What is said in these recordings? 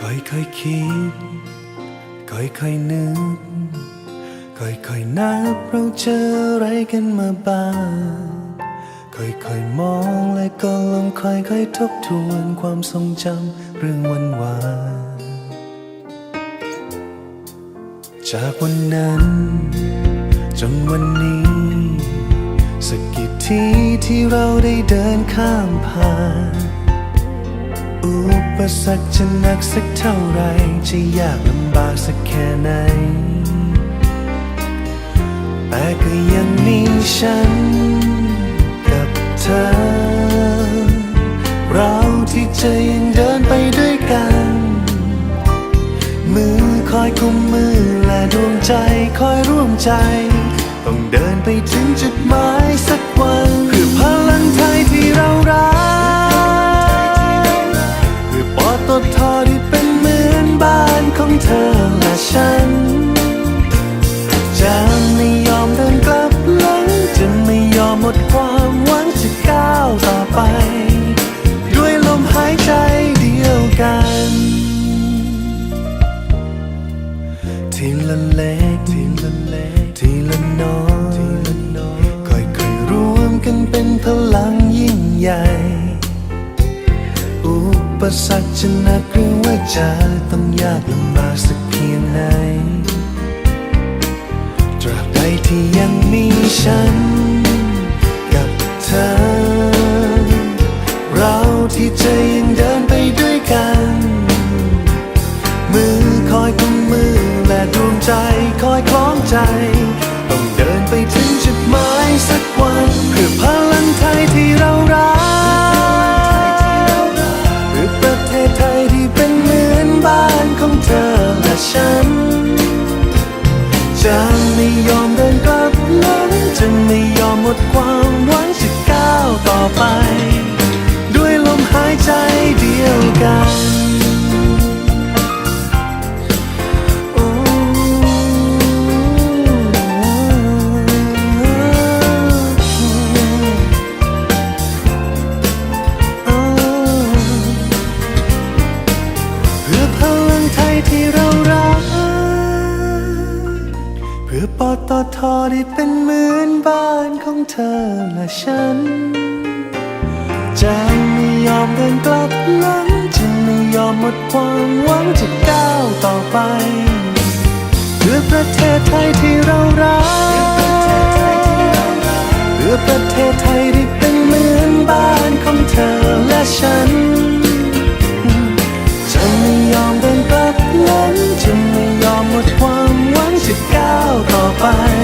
ค่อยๆคคิด ค่อยๆนึก ค่อยๆนับเราเจออะไรกันมาบ้าง ค่อยๆมองและก็ลองค่อยๆทบทวนความทรงจำเรื่องวันวานจากวันนั้น จนวันนี้ สักกี่ทีที่เราได้เดินข้ามผ่าน อุปสรรคจะหนักสักเท่าไร จะยากลำบากสักแค่ไหน แต่ก็ยังมีฉันกับเธอ เราที่จะยังเดินไปด้วยกัน มือคอยกุมมือและดวงใจคอยร่วมใจ ต้องเดินไปถึงจุดหมายสัก เธอและฉัน จะไม่ยอมเดินกลับหลัง จะไม่ยอมหมดความหวังจะก้าวต่อไป ด้วยลมหายใจเดียวกัน ทีละเล็กทีละเล็กทีละน้อยทีละน้อยค่อยๆรวมกันเป็นพลังยิ่งใหญ่ ปสรรคจะหนักหรือว่าจะต้องยากลำบากสักเพียงไหน ตราบใดที่ยังมีฉัน กับเธอ เราที่จะยังได้ ม่ยอมหมดความหวังจะก้าวต่อไป ด้วยลมหายใจเดียวกันเพื่อพลังไทยที่เรา ปตทอที่เป็นเหมือนบ้านของเธอและฉัน จะไม่ยอมเดินกลับหลังจะไม่ยอมหมดความหวังจะก้าวต่อไปเพื่อประเทศไทยที่เรารักเพื่อประเทศไทย ต่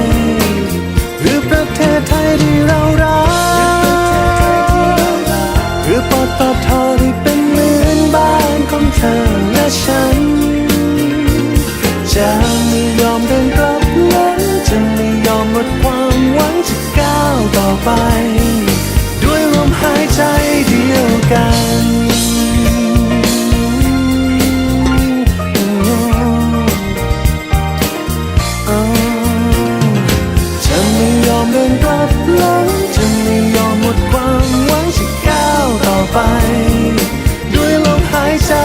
deixa